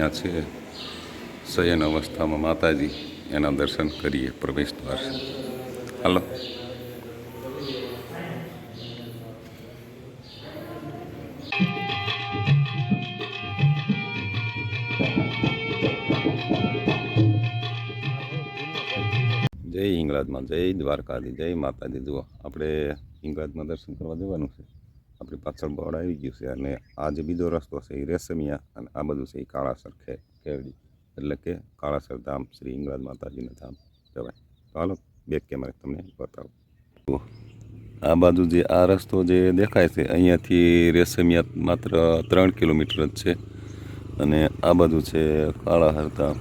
અહીંયા છે. શયન અવસ્થામાં માતાજી એના દર્શન કરીએ, પ્રવેશ દ્વાર હાલો. જય હિંગળાજમાં જય દ્વારકાધી, જય માતાજી. જુઓ, આપણે હિંગળાજમાં દર્શન કરવા જવાનું છે. આપણી પાછળ બોર્ડ આવી ગયું છે અને આ જે બીજો રસ્તો છે એ રેશમિયા અને આ બધું છે એ કાળાસર ખે કેરડી એટલે કે કાળાસર ધામ શ્રી ઇંગરાજ માતાજીના ધામ કહેવાય. તો હાલો, બેક કેમેરા તમને બતાવું. આ બાજુ જે આ રસ્તો જે દેખાય છે, અહીંયાથી રેશમિયા માત્ર ત્રણ કિલોમીટર જ છે અને આ બાજુ છે કાળાહર ધામ.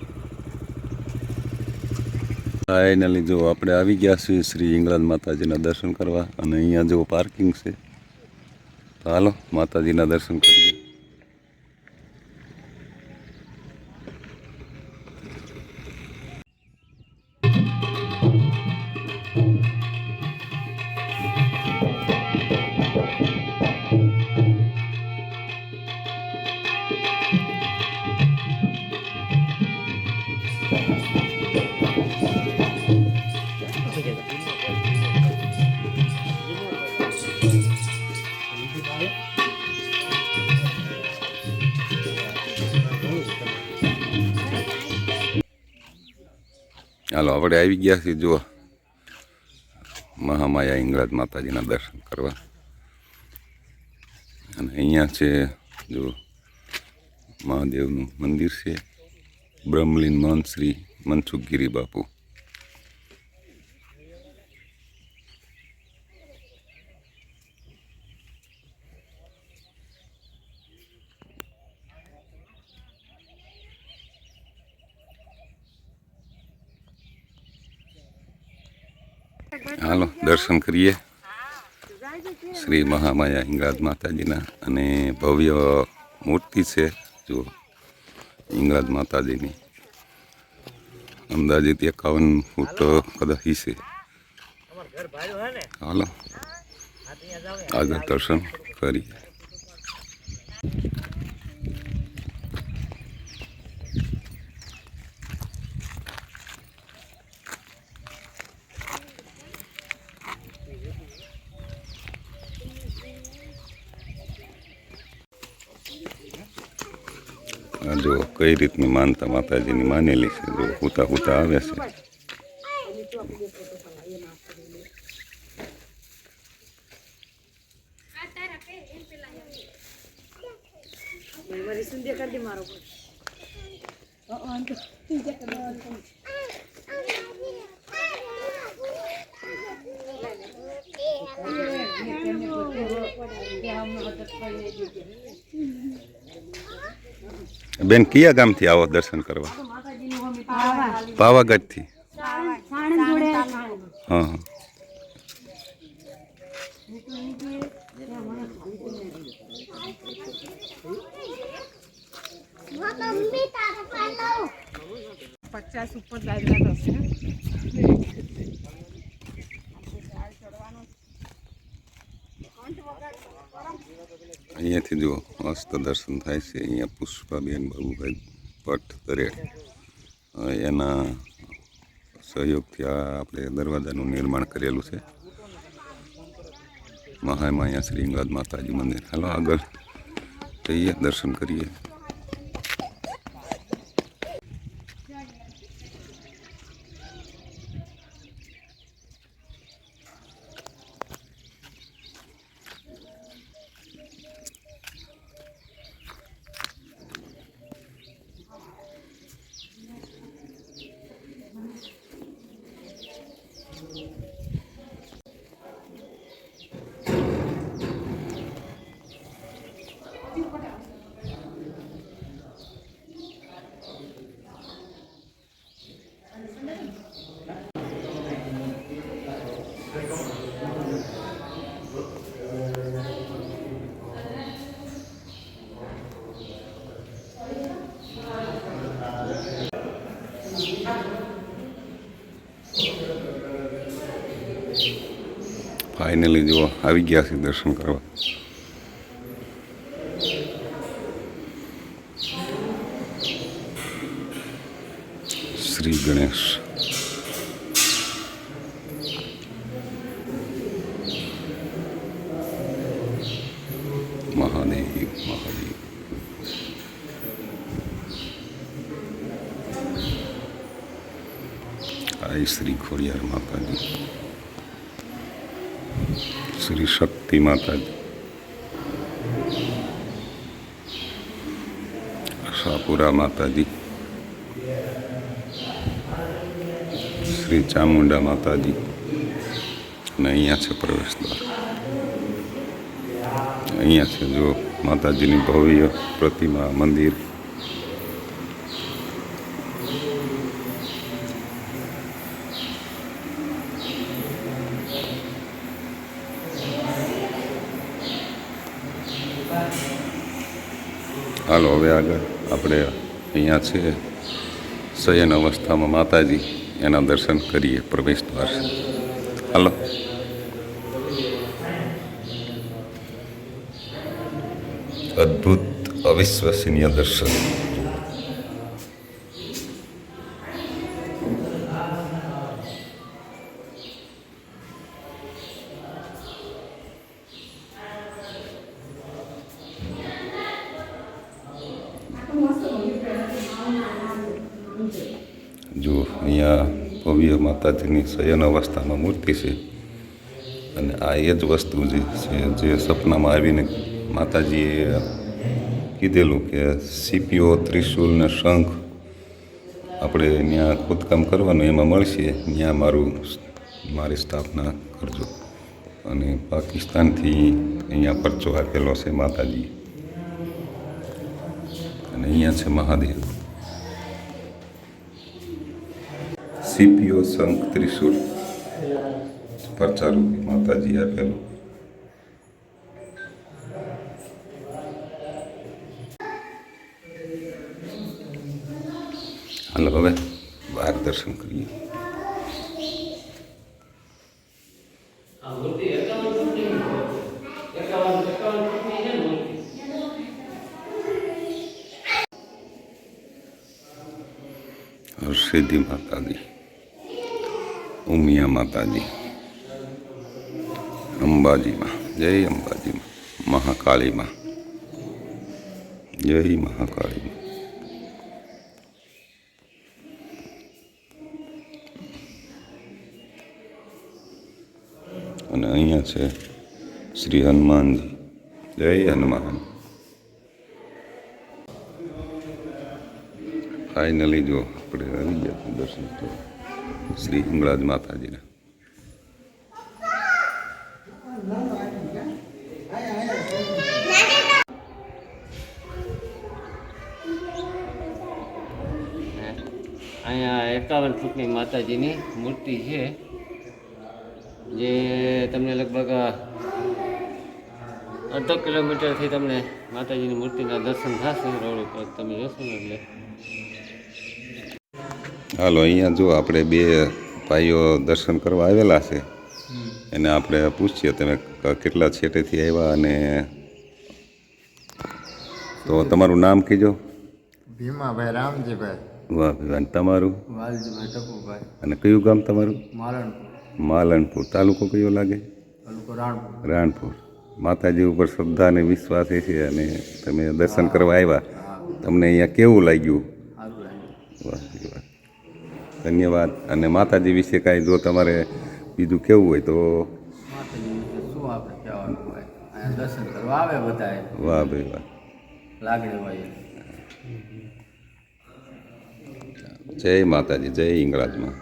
ફાઇનલી જો આપણે આવી ગયા છીએ શ્રી ઇંગરાજ માતાજીના દર્શન કરવા અને અહીંયા જો પાર્કિંગ છે હાલો માતાજીના દર્શન કરીએ. હાલો, આપણે આવી ગયા છીએ, જુઓ. મહામાયા ઇંગળાજ માતાજીના દર્શન કરવા. અને અહીંયા છે જો મહાદેવનું મંદિર છે. બ્રહ્મલીન મહંત શ્રી મનસુખગીરી બાપુ. હાલો, દર્શન કરીએ. શ્રી મહામાયા હિંગળાજ માતાજીના અને ભવ્ય મૂર્તિ છે જુઓ હિંગળાજ માતાજીની. અંદાજિત એકાવન ફૂટ કદાચ છે. હાલો, આગળ દર્શન કરીએ. જો કઈ રીતની માનતા માતાજીની માનેલી છે? જો હુતા હુતા આવે છે. મારો બેન કયા ગામથી આવો દર્શન કરવા? પાવાગઢથી. હા હા. પચાસ ઉપર દાદરા થશે અહીંયાથી જુઓ, મસ્ત દર્શન થાય છે. અહીંયા પુષ્પાબેન બાબુભાઈ ભટ્ટ તરેડ એના સહયોગથી આ આપણે દરવાજાનું નિર્માણ કરેલું છે. મહામાયા શ્રી હિંગળાજ માતાજી મંદિર. હાલો આગળ જઈએ, દર્શન કરીએ. જુઓ આવી ગયા છે દર્શન કરવા શ્રી ગણેશ મહાદેવ મહાદેવ આ શ્રી ખોડિયાર માતાજી શ્રી શક્તિ માતાજી. આશાપુરા માતાજી. શ્રી ચામુંડા માતાજી. અને અહીંયા છે પ્રવેશ દ્વાર. અહીંયા છે જો માતાજીની ભવ્ય પ્રતિમા, મંદિર. હાલો, હવે આગળ આપણે અહીંયા છે શયન અવસ્થામાં માતાજી. એના દર્શન કરીએ, પ્રવેશ દ્વાર. હાલો. અદ્ભુત અવિશ્વસનીય દર્શન. જો અહીંયા ભવ્ય માતાજીની શયન અવસ્થામાં મૂર્તિ છે, અને આ એ જ વસ્તુ જે છે, જે સપનામાં આવીને માતાજીએ કીધેલું કે સીપીઓ, ત્રિશુલ ને શંખ આપણે ત્યાં ખોદકામ કરવાનું, એમાં મળશે ત્યાં મારું મારી સ્થાપના કરજો. અને પાકિસ્તાનથી અહીંયા પરચો આપેલો છે માતાજી. અહીંયા છે મહાદેવ. સીપીઓ શંખ ત્રિશુલ પરચારૂપી માતાજી આપેલું. હાલો હવે બહાર દર્શન કરીએ. હરસિદ્ધિ માતાજી ઉમિયા માતાજી અંબાજીમાં જય અંબાજીમાં મહાકાળીમાં જય મહાકાળીમાં અને અહીંયા છે શ્રી હનુમાનજી જય હનુમાન ફાઇનલી જો આપણે આવી ગયા દર્શન તો શ્રી હિંગળાજ માતાજીના અહીંયા એકાવન ફૂટની માતાજીની મૂર્તિ છે, જે તમને લગભગ અડધો કિલોમીટરથી તમને માતાજીની મૂર્તિના દર્શન થશે, રોડ ઉપર તમે જોશો ને એટલે. હાલો અહીંયા જો આપણે બે ભાઈઓ દર્શન કરવા આવેલા છે એને આપણે પૂછીએ તમે કેટલા છેટેથી આવ્યા અને તો તમારું નામ કીજો. ભીમાભાઈ રામજીભાઈ. વાહ ભાઈ અને તમારું? વાલજીભાઈ ટપુભાઈ. અને કયું ગામ તમારું? માલણપુર. માલણપુર. તાલુકો કયો લાગે? તાલુકો રાણપુર. રાણપુર. માતાજી ઉપર શ્રદ્ધા અને વિશ્વાસ એ છે અને તમે દર્શન કરવા આવ્યા. તમને અહીંયા કેવું લાગ્યું? સારું લાગ્યું. વાહ વાહ. ધન્યવાદ. અને માતાજી વિશે કાંઈ જો તમારે બીજું કેવું હોય તો? માતાજી વિશે શું આપણે કહેવાનું દર્શન કરવા આવે બધાએ વાહ ભાઈ વાહ. લાગણી હોય. જય માતાજી જય હિંગળાજમાં